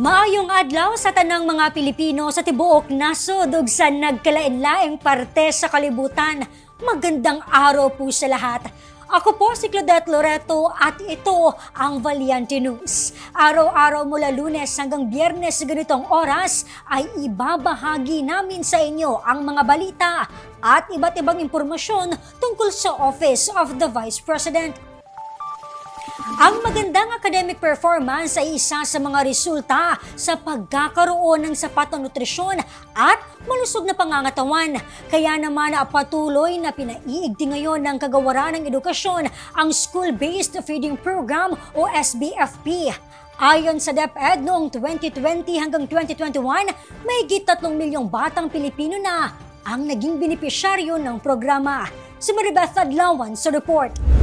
Maayong adlaw sa tanang mga Pilipino sa tibuok nasod ug sa nagkalain-laing parte sa kalibutan. Magandang araw po sa lahat. Ako po si Claudette Loreto at ito ang Valiante News. Araw-araw mula lunes hanggang biyernes sa ganitong oras ay ibabahagi namin sa inyo ang mga balita at iba't ibang impormasyon tungkol sa Office of the Vice President. Ang magandang academic performance ay isa sa mga resulta sa pagkakaroon ng sapat na nutrisyon at malusog na pangangatawan. Kaya naman patuloy na pinaiigdi ngayon ng kagawaran ng edukasyon ang School-Based Feeding Program o SBFP. Ayon sa DepEd noong 2020 hanggang 2021, may 3 milyong batang Pilipino na ang naging benepisyaryo ng programa. Si Maribeth Adlawan sa report.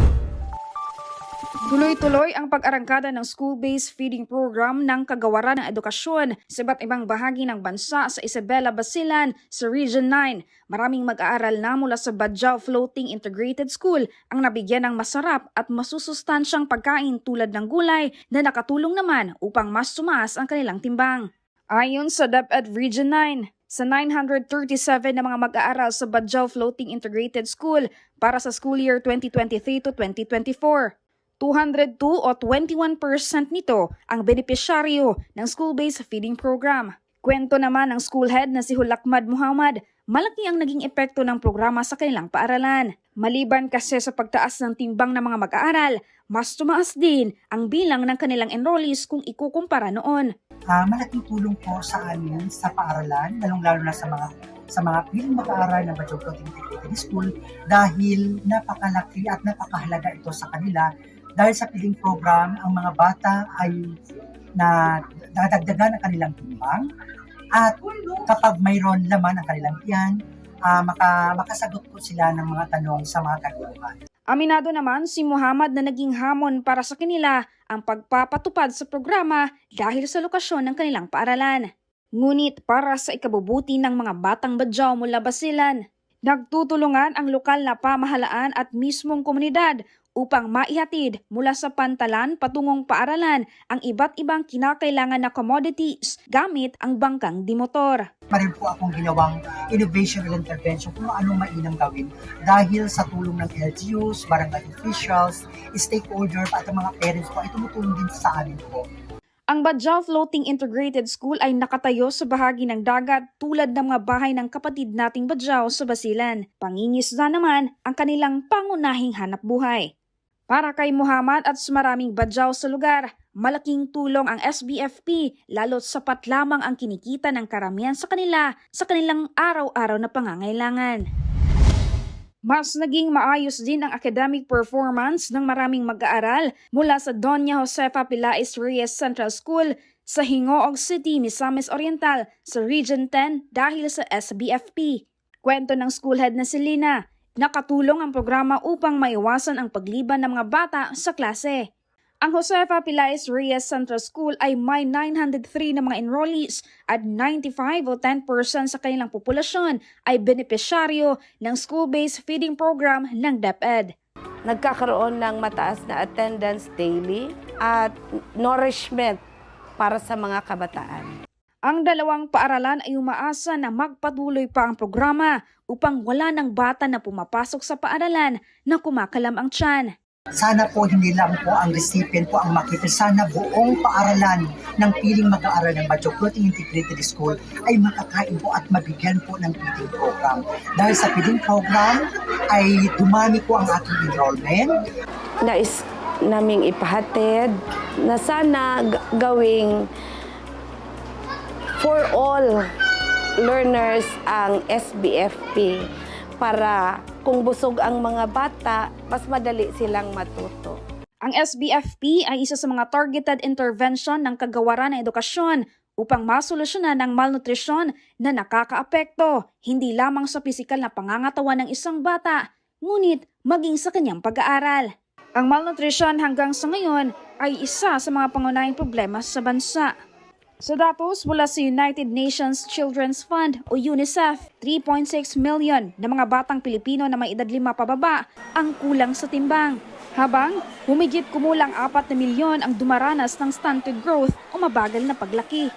Tuloy-tuloy ang pag-arangkada ng school-based feeding program ng kagawaran ng edukasyon sa iba't ibang bahagi ng bansa sa Isabela Basilan sa Region 9. Maraming mag-aaral na mula sa Badjao Floating Integrated School ang nabigyan ng masarap at masusustansyang pagkain tulad ng gulay na nakatulong naman upang mas tumaas ang kanilang timbang. Ayon sa DepEd Region 9, sa 937 na mga mag-aaral sa Badjao Floating Integrated School para sa school year 2023 to 2024. 202 o 21% nito ang benepisyaryo ng school-based feeding program. Kwento naman ng school head na si Hulakmad Muhammad, malaki ang naging epekto ng programa sa kanilang paaralan. Maliban kasi sa pagtaas ng timbang ng mga mag-aaral, mas tumaas din ang bilang ng kanilang enrollees kung ikukumpara noon. Ah, malaking tulong po sa amin sa paaralan, lalong-lalo na sa mga sa mga piling mag-aaral ng Badjog Integrated School dahil napakalaki at napakahalaga ito sa kanila dahil sa piling program, ang mga bata ay na dadagdagan ang kanilang timbang at kapag mayroon laman ang kanilang tiyan, ah, maka, makasagot po sila ng mga tanong sa mga kaguluhan. Aminado naman si Muhammad na naging hamon para sa kanila ang pagpapatupad sa programa dahil sa lokasyon ng kanilang paaralan. Ngunit para sa ikabubuti ng mga batang badyaw mula Basilan, nagtutulungan ang lokal na pamahalaan at mismong komunidad upang maihatid mula sa pantalan patungong paaralan ang iba't ibang kinakailangan na commodities gamit ang bangkang dimotor. Meron po akong ginawang innovational intervention kung anong mainam gawin dahil sa tulong ng LGUs, barangay officials, stakeholder at mga parents po ay tumutulong din sa amin po. Ang Badjao Floating Integrated School ay nakatayo sa bahagi ng dagat tulad ng mga bahay ng kapatid nating Badjao sa Basilan. Pangingisda naman ang kanilang pangunahing hanap buhay. Para kay Muhammad at sa maraming Badjao sa lugar, malaking tulong ang SBFP lalo't sapat lamang ang kinikita ng karamihan sa kanila sa kanilang araw-araw na pangangailangan. Mas naging maayos din ang academic performance ng maraming mag-aaral mula sa Doña Josefa Pilais Reyes Central School sa Hingoog City, Misamis Oriental sa Region 10 dahil sa SBFP. Kwento ng school head na si Lina, nakatulong ang programa upang maiwasan ang pagliban ng mga bata sa klase. Ang Josefa Pilais Reyes Central School ay may 903 na mga enrollees at 95 o 10% sa kanilang populasyon ay benepisyaryo ng school-based feeding program ng DepEd. nagkakaroon ng mataas na attendance daily at nourishment para sa mga kabataan. Ang dalawang paaralan ay umaasa na magpatuloy pa ang programa upang wala ng bata na pumapasok sa paaralan na kumakalam ang tiyan. Sana po hindi lang po ang recipient po ang makita. Sana buong paaralan ng piling mag-aaral ng Floating Integrated School ay makakain po at mabigyan po ng feeding program. Dahil sa feeding program ay dumami po ang ating enrollment, Nais naming ipahatid na sana gawing for all learners ang SBFP para kung busog ang mga bata, mas madali silang matuto. Ang SBFP ay isa sa mga targeted intervention ng kagawaran ng edukasyon upang masolusyonan ang malnutrisyon na nakakaapekto hindi lamang sa pisikal na pangangatawan ng isang bata, ngunit maging sa kanyang pag-aaral. Ang malnutrisyon hanggang sa ngayon ay isa sa mga pangunahing problema sa bansa. Sa datos mula sa United Nations Children's Fund o UNICEF, 3.6 million na mga batang Pilipino na may edad 5 pababa ang kulang sa timbang Habang humigit kumulang 4 na milyon ang dumaranas ng stunted growth o mabagal na paglaki.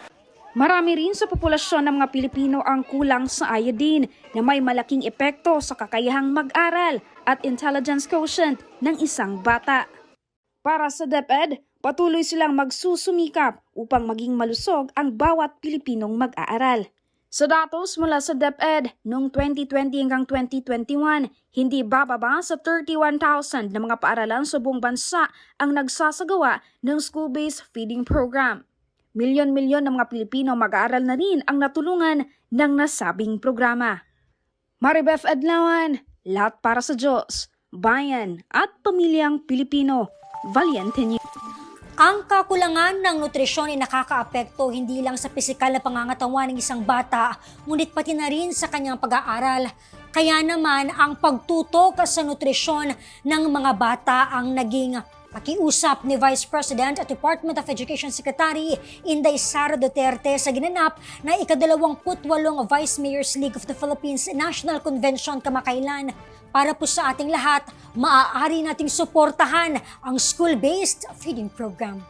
Marami rin sa populasyon ng mga Pilipino ang kulang sa iodine na may malaking epekto sa kakayahang mag-aral at intelligence quotient ng isang bata. Para sa DepEd, patuloy silang magsusumikap upang maging malusog ang bawat Pilipinong mag-aaral. Sa datos mula sa DepEd, noong 2020 hanggang 2021, hindi bababa sa 31,000 na mga paaralan sa buong bansa ang nagsasagawa ng school-based feeding program. Milyon-milyon ng mga Pilipino mag-aaral na rin ang natulungan ng nasabing programa. Maribeth Adlawan, lahat para sa Diyos, bayan at pamilyang Pilipino. Valiente News. Ang kakulangan ng nutrisyon ay nakakaapekto hindi lang sa pisikal na pangangatawan ng isang bata, ngunit pati na rin sa kanyang pag-aaral. Kaya naman ang pagtutok sa nutrisyon ng mga bata ang naging Pakiusap ni Vice President at Department of Education Secretary Inday Sara Duterte sa ginanap na ikadalawamputwalong Vice Mayors League of the Philippines National Convention kamakailan para po sa ating lahat, maaari nating suportahan ang school-based feeding program.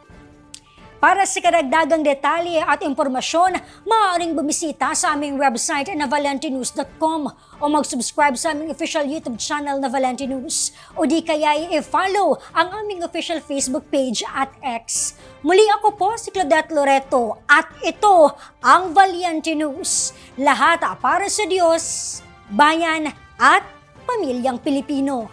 Para sa karagdagang detalye at impormasyon, maaaring bumisita sa aming website na valentinews.com o mag-subscribe sa aming official YouTube channel na Valenti News o di kaya i-follow ang aming official Facebook page at X. Muli ako po si Claudette Loreto at ito ang Valiente News. Lahat para sa Diyos, bayan at pamilyang Pilipino.